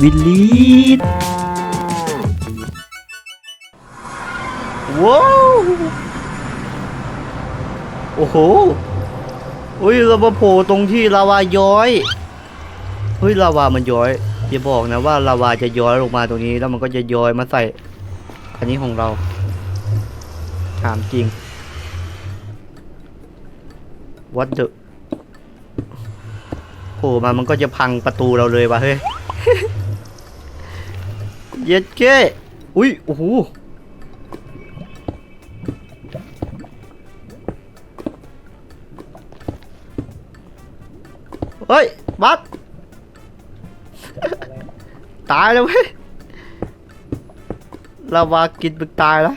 วิลลีดว้าวโอ้โหอุ้ยเรามาโผล่ตรงที่ลาวาย้อยเฮ้ยลาวามันย้อยอย่าบอกนะว่าลาวาจะย้อยลงมาตรงนี้แล้วมันก็จะย้อยมาใส่อันนี้ของเรา ถามจริงวัดเดโผล่มามันก็จะพังประตูเราเลยวะเฮ้ย เย็ดเก้อุ้ย โอ้โห เฮ้ย บัสตายแล้วเว้ยลาวากินมึงตายแล้ว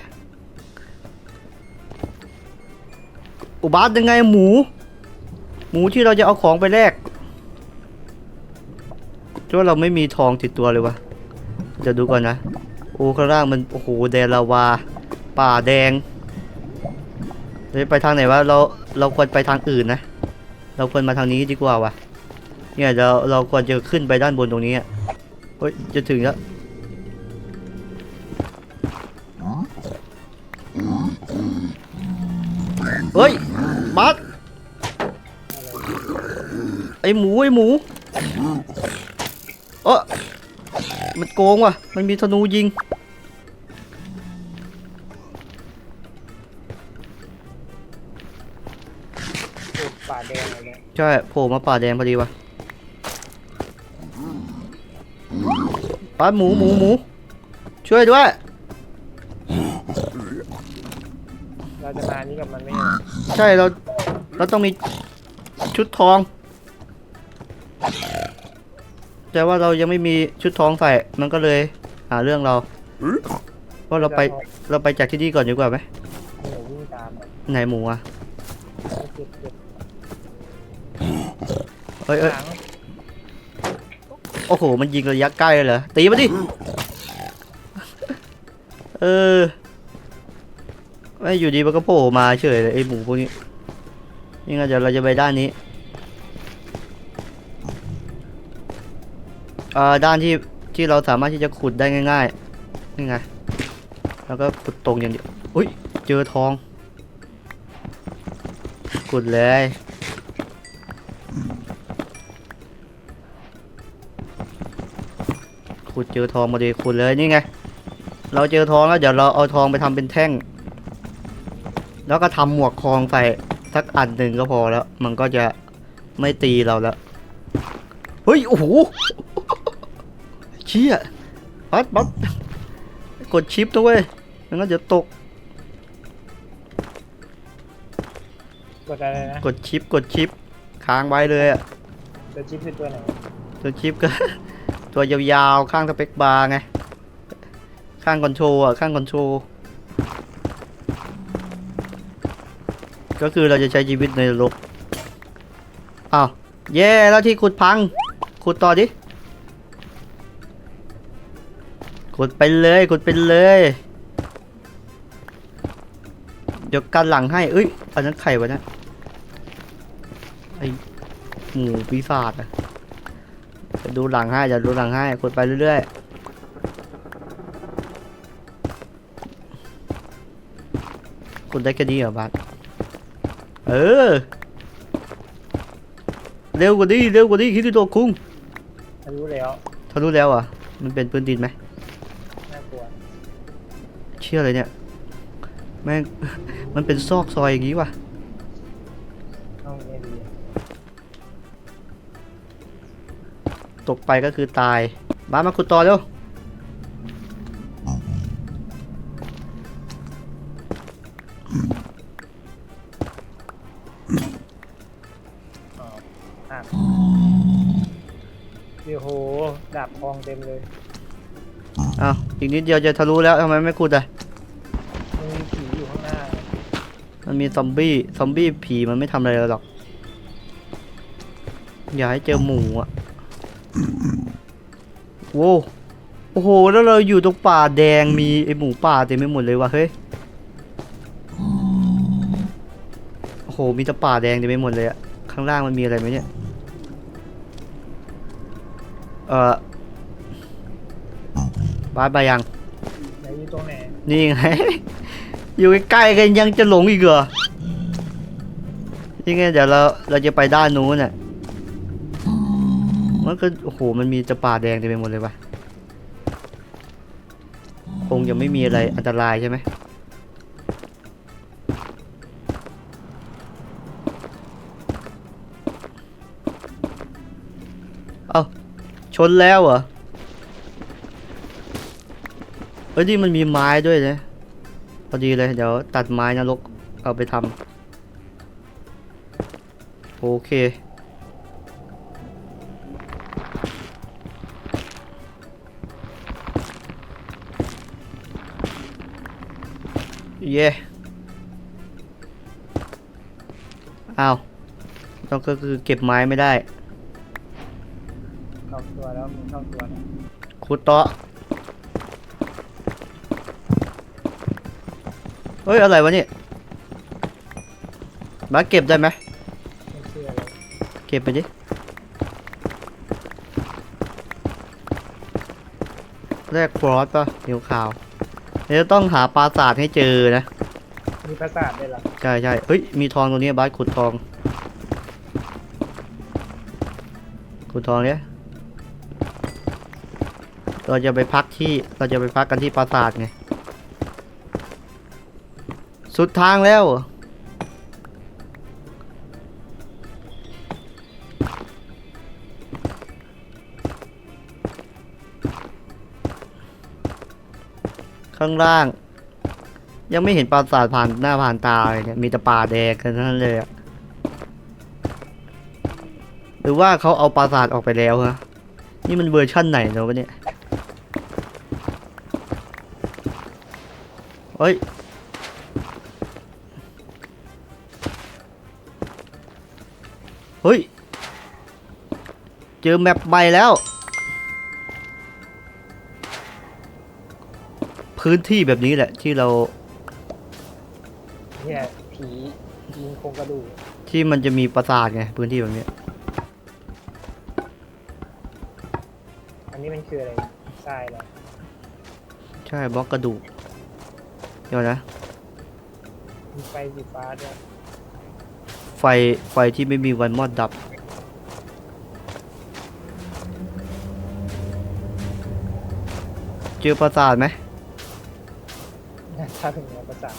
อุบัติยังไงหมู หมูที่เราจะเอาของไปแลกเพราะเราไม่มีทองติดตัวเลยวะ จะดูก่อนนะ โอ้ข้างล่างมัน โอ้โหแดนลาวา ป่าแดงจะไปทางไหนวะ เรา เราควรไปทางอื่นนะ เราควรมาทางนี้ดีกว่าวะเนี่ยเรา เราควรจะขึ้นไปด้านบนตรงนี้อะเฮ้ย จะถึงแล้วเฮ้ยบัสไอหมูไอหมู มันโกงว่ะ มันมีธนูยิงจุดป่าแดงอะไรเงี้ยใช่โผล่มาป่าแดงพอดีว่ะป้าหมูหมูหมู ช่วยด้วย เราจะมานี่กับมันไม่เหรอใช่เรา เราต้องมีชุดทอง แต่ว่าเรายังไม่มีชุดท้องใส่ มันก็เลยหาเรื่องเราว่าเราไปเราไปจากที่นี่ก่อนดีกว่าไหมหนูวิ่งตามอะไหนหมูอะเก็บเก็บเอ้ยเอ้ยหลังโอ้โห มันยิงระยะใกล้เลยเหรอตีมาดิเออไม่อยู่ดีมันก็โผล่มาเฉยเลยไอ้หมูพวกนี้นี่งั้นเดี๋ยวเราจะไปด้านนี้ อ่าด้านที่ที่เราสามารถที่จะขุดได้ง่าย ๆ นี่ไง แล้วก็ขุดตรงอย่างเดียว อุ้ย เจอทอง ขุดเลย ขุดเจอทองมาดีขุดเลยนี่ไง เราเจอทองแล้วเดี๋ยวเราเอาทองไปทำเป็นแท่ง แล้วก็ทำหมวกคองใส่สักอันหนึ่งก็พอแล้ว มันก็จะไม่ตีเราแล้ว เฮ้ย โอ้โห ชี่ยบัสบัสกดชิปนะเว้ยงั้นเดี๋ยวตก กดอะไรนะกดชิปกดชิปค้างไว้เลยอะตัวจิ๊บคือตัวไหนตัวชิปก็ ตัวยาวๆข้างสเปคบาร์ไง ข้างคอนโทรลอะข้างคอนโทรลก็คือเราจะใช้ชีวิตในนรกอ้าวแย่แล้วที่ขุดพัง ขุดต่อดิ ขุดไปเลยขุดไปเลย เดี๋ยวกันหลังให้เอ้ยอันนั้นไข่วะเนะไอหมูปีศาจอะจะดูหลังให้จะดูหลังให้กดไปเรื่อยๆกดได้แค่นี้เหรอบัสเออ เร็วกว่านี้เร็วกว่านี้คิดดูตัวคุ้งรู้แล้วทะลุแล้วอะมันเป็นพื้นดินไหม น่ากลัวเชื่อเลยเนี่ย แม่ง มันเป็นซอกซอยอย่างงี้ว่ะห้องนี้ดีตกไปก็คือตายบ้านมาขุดต่อเร็ว อีกนิดเดียวจะทะลุแล้วทำไมไม่ขุดอะมันมีผีอยู่ข้างหน้ามันมีซอมบี้ซอมบี้ผีมันไม่ทำอะไรเราหรอก อย่าให้เจอหมูอะโว้โอ้โหแล้วเราอยู่ตรงป่าแดงมีไอหมูป่าเต็มไปหมดเลยว่ะเฮ้ยโอ้โหมีแต่ป่าแดงเต็มไปหมดเลยอะข้างล่างมันมีอะไรไหมเนี่ยเออ บาสไปยังไหนอยู่ตรงไหนนี่ไง อยู่ใกล้ๆกันยังจะหลงอีกเหรอนี่ไงเดี๋ยวเราเราจะไปด้านนู้นน่ะมันก็โอ้โหมันมีจะป่าแดงเต็มไปหมดเลยปะคงยังไม่มีอะไรอันตรายใช่ไหมเอ้าชนแล้วเหรอ เฮ้ยนี่มันมีไม้ด้วยนะพอดีเลยเดี๋ยวตัดไม้นรกเอาไปทำโอเคเย่อ้าวต้องก็คือเก็บไม้ไม่ได้เข้าตัวแล้วมึงเข้าตัวนะขุดเตาะ เฮ้ยอะไรวะเนี่ยมาเก็บได้ไหมไม่เชื่อเลยเก็บไปดิแรกครอสป่ะนิ้วขาวเดี๋ยวต้องหาปราสาทให้เจอนะ มีประสาทด้วยเหรอ ใช่ใช่เฮ้ย มีทองตรงนี้บาสขุดทอง ขุดทองเนี่ยเราจะไปพักที่ เราจะไปพักกันที่ปราสาทไง สุดทางแล้ว ข้างล่าง ยังไม่เห็นปราสาทผ่านหน้าผ่านตาเลยเนี่ยมีแต่ป่าแดงกันนั้นเลยอะหรือว่าเขาเอาปราสาทออกไปแล้วฮะนี่มันเวอร์ชั่นไหนเนอะวะเนี่ยเฮ้ย เฮ้ย เจอแมปใหม่แล้ว พื้นที่แบบนี้แหละ ที่เราเนี่ยผียิงโครงกระดูกที่มันจะมีปราสาทไง พื้นที่แบบเนี้ยอันนี้มันคืออะไรทรายเหรอใช่บล็อกกระดูกเดี๋ยวนะ มีไฟสีฟ้าด้วย ไฟไฟที่ไม่มีวันมอดดับ เจอปราสาทไหมถ้าถึงเนี่ยประสาท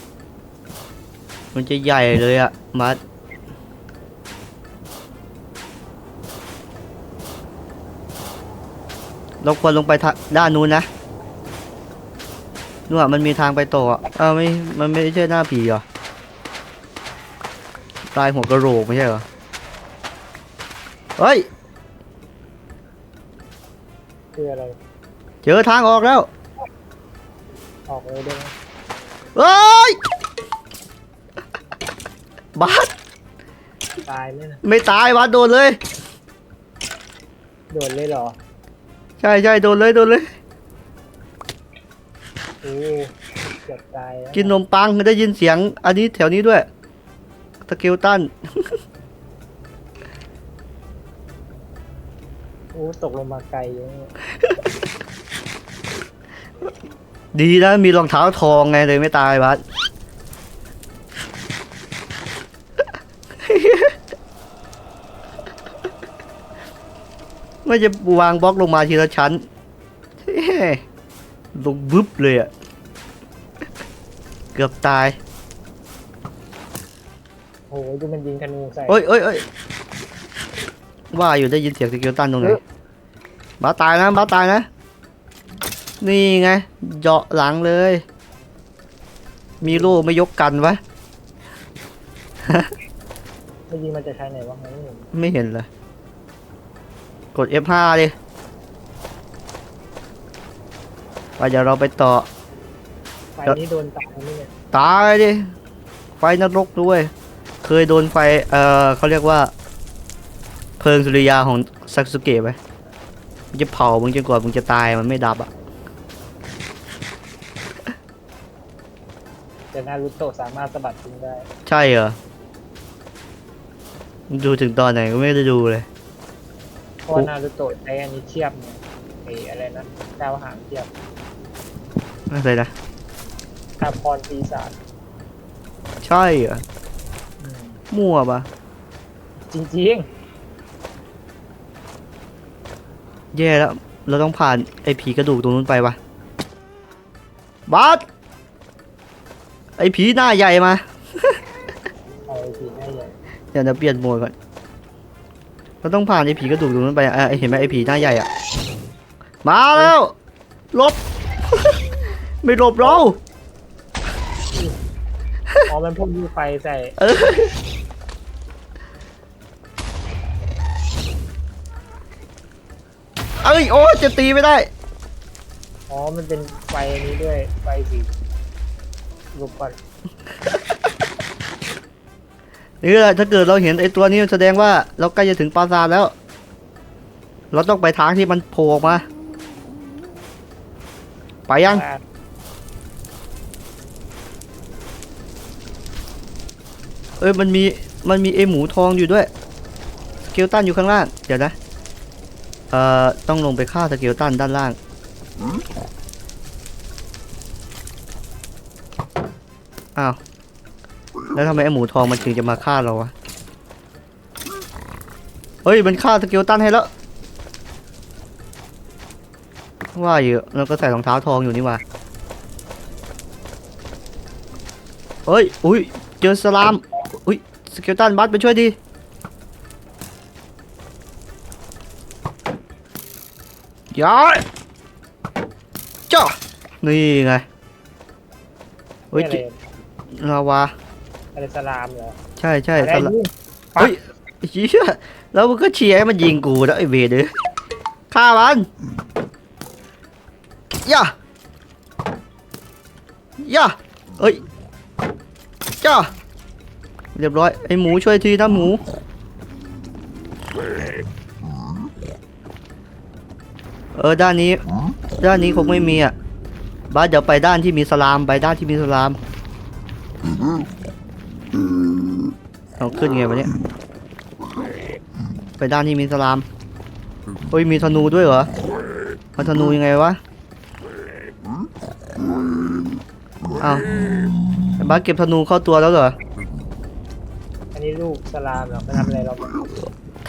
มันจะใหญ่เลยอะมัด เราควรลงไปทางด้านนู้นนะนู่นอะมันมีทางไปต่ออะเอ้าไม่ มันไม่ใช่หน้าผีเหรอ ตายหัวกระโหลกไม่ใช่เหรอ เฮ้ย คืออะไร เจอทางออกแล้วออกเลยได้ไหมเฮ้ย บาสตายเลยนะไม่ตายบาสโดนเลย โดดเลยเหรอใช่ใช่โดนเลยโดนเลย โอ้เกือบตายแล้วกินนมปังได้ยินเสียง อันนี้แถวนี้ด้วย สเกลตัน โอ้ตกลงมาไกลเยอะดีนะมีรองเท้าทองไงเลยไม่ตายบาสไม่จะวางบล็อกลงมาทีละชั้นเฮ้ลงบึ๊บเลยอะเกือบตาย โอ้ยดูมันยิงธนูใส่ เอ้ยเอ้ยเอ้ยว่าอยู่ได้ยินเสียงสเกลตันตรงไหนเอ้ย บ้าตายนะบ้าตายนะ นี่ไงเจาะหลังเลย มีโล่ไม่ยกกันวะ มันยิงมาจากทางไหนวะไม่เห็นไม่เห็นเลย กด F5 ดิไปเดี๋ยวเราไปต่อ ไฟนี้โดนตายไหมเนี่ยตายดิ ไฟนรกด้วย เคยโดนไฟ เอ่อเขาเรียกว่า เพลิงสุริยาของซักสุเกะไหมมันจะเผามึงจนกว่ามึงจะตายมันไม่ดับอะแต่นารุโตะสามารถสะบัดทิ้งได้ ใช่เหรอ ดูถึงตอนไหนก็ไม่ได้ดูเลย เพราะว่านารุโตะใช้อันนี้เทียบเนี่ยไอ้อะไรนะดาวหางเทียบอะไรนะตาพรปีศาจใช่เหรออื มมั่วปะจริงแย่แล้ว เราต้องผ่านไอ้ผีกระดูกตรงนู้นไปวะบาสไอ้ผีหน้าใหญ่มา ๆเอาไอ้ผีให้ใหญ่เดี๋ยวเราเปลี่ยนโหมดก่อน เราต้องผ่านไอ้ผีกระดูกตรงนั้นไปอะเห็นไหมไอ้ผีหน้าใหญ่อะมาแล้วหลบ ไม่หลบเรา อ๋อมันพ่นลูกไฟใส่เออ อ้ยโอ้จะตีไม่ได้ อ๋อ มันเป็นไฟอันนี้ด้วย ไฟสีลูกก่อนนี่แหละถ้าเกิดเราเห็นไอ้ตัวนี้แสดงว่าเราใกล้จะถึงปราสาทแล้ว เราต้องไปทางที่มันโผล่ออกมา ไปยังอ่าเอ้ยมันมีมันมีไอหมูทองอยู่ด้วย สเกลตันอยู่ข้างล่าง เดี๋ยวนะ เอ่อ ต้องลงไปฆ่าสเกลตันด้านล่าง อ้าว แล้วทำไมไอหมูทองมันถึงจะมาฆ่าเราวะ เฮ้ย มันฆ่าสเกลตันให้แล้ว ว่าอยู่แล้วก็ใส่รองเท้าทองอยู่นี่ว่าเฮ้ย อุ้ย เจอสลาม อุ้ย สเกลตันบัสไปช่วยดี ย้ายจ้านี่ไงเฮ้ยนี่อะไรจิลาวาอะไรสลามเหรอใช่ใช่อะไรสลามลูกเฮ้ยเชี่ยแล้วมันก็เชียร์ให้มันยิงกูแล้วไอ้เวรเด้อฆ่ามันย่าย่าเอ้ยจ้าเรียบร้อยไอ้หมูช่วยทีนะหมู เออด้านนี้ ด้านนี้คงไม่มีอะบ้าสเดี๋ยวไปด้านที่มีสลามไปด้านที่มีสลามเอาขึ้นไงวะเนี่ยไปด้านที่มีสลามเฮ้ยมีธนูด้วยเหรอมันธนูยังไงวะอ้าวไอ้บ้าสเก็บธนูเข้าตัวแล้วเหรออันนี้ลูกสลามเหรอมันทำอะไรเราบ้าง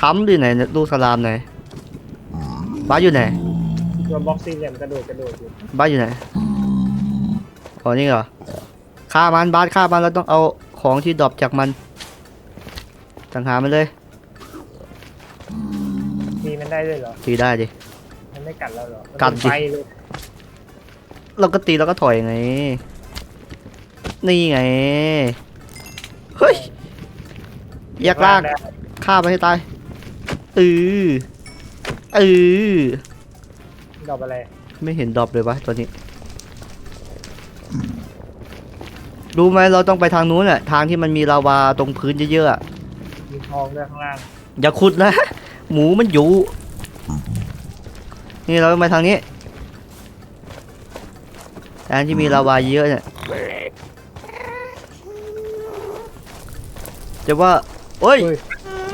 ทำดิไหนเนี่ยลูกสลามไหนบ้าสอยู่ไหน ตัวบ็อกซี่เหลี่ยมกระโดดกระโดดอยู่บ้าสอยู่ไหนอ๋อนี่เหรอฆ่ามันบ้าสฆ่ามันเราต้องเอาของที่ดรอปจากมันสังหารมันเลยตีมันได้ด้วยเหรอ ตีได้ดิ มันไม่กัดเราเหรอมันกัดดิเป็นไฟเลยเราก็ตีแล้วก็ถอยไง นี่ไง เฮ้ยแยกล่างแล้วฆ่าไปให้ตายเออเออ ดอกอะไรไม่เห็นดรอปเลยวะตัวนี้ รู้ไหมเราต้องไปทางนู้นแหละทางที่มันมีลาวาตรงพื้นเยอะๆอะมีทองด้วยข้างล่างอย่าขุดนะ หมูมันอยู่ นี่เราต้องไปทางนี้ทางที่มีลาวาเยอะเนี่ยจะว่าเอ้ยเฮ้ย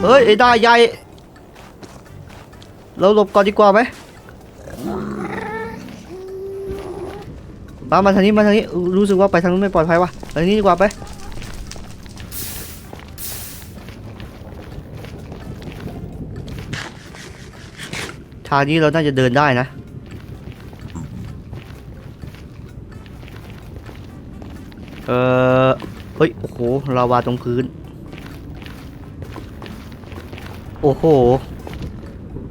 เฮ้ยไอ้หน้าใหญ่ เราหลบก่อนดีกว่าไหม มามาทางนี้มาทางนี้รู้สึกว่าไปทางนู้นไม่ปลอดภัยว่ะไปทางนี้ดีกว่าไปทางนี้เราน่าจะเดินได้นะเออเฮ้ยโอ้โหลาวาตรงพื้น โอ้โห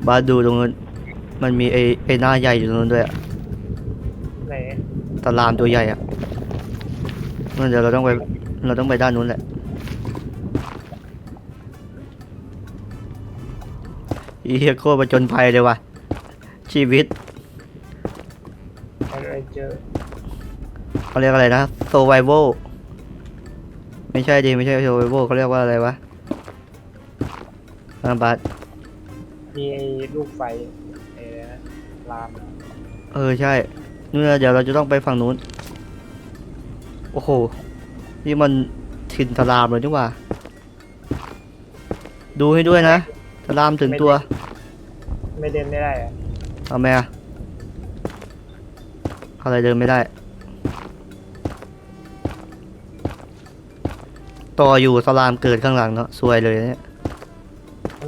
บาดูตรงนั้น มันมีไอ้ไอ้หน้าใหญ่อยู่ตรงนั้นด้วยอะไหนตารามตัวใหญ่อะนั่นเดี๋ยวเราต้องไปเราต้องไปด้านนู้นแหละ อีเฮียโคตรประจนภัยเลยว่ะ ชีวิตอะไรเจอเขาเรียกอะไรนะ survival ไม่ใช่ดิไม่ใช่ survival เขาเรียกว่าอะไรวะอาบัสมีไอ้ลูกไฟไอ้นะ ลามเออใช่เนื่อเดี๋ยวเราจะต้องไปฝั่งนู้น โอ้โห นี่มันถิ่นสลามเลยนี่ว่า ดูให้ด้วยนะสลามถึงตัว ไม่เดินไม่ได้อะเอาไหมอะอะไรเดินไม่ได้ ต่ออยู่สลามเกิดข้างหลังเนาะสวยเลยเนี่ย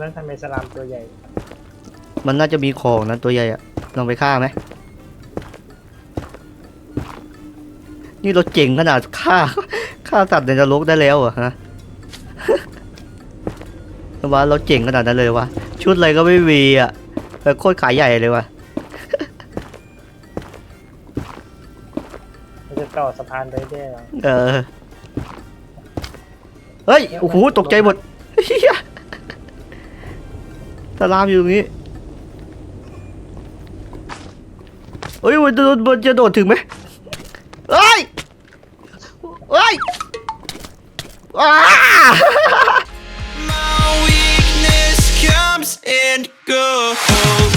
นั้นทำไมสลามตัวใหญ่ มันน่าจะมีของนะตัวใหญ่อะ ลองไปฆ่าไหมนี่เราเจ๋งขนาดฆ่าฆ่าสัตว์ในนรกได้แล้วเหรอะฮะว่าเราเจ๋งขนาดนั้นเลยวะชุดอะไรก็ไม่มีอะแต่โคตรขายใหญ่เลยวะมันจะต่อสะพานไปได้เหรอเออเฮ้ยโอ้โหตกใจหมดเฮียสลามอยู่ตรงนี้ เฮ้ยมันโดนมันจะโดดถึงไหมเฮ้ยเฮ้ยอ้า My weakness comes and goes.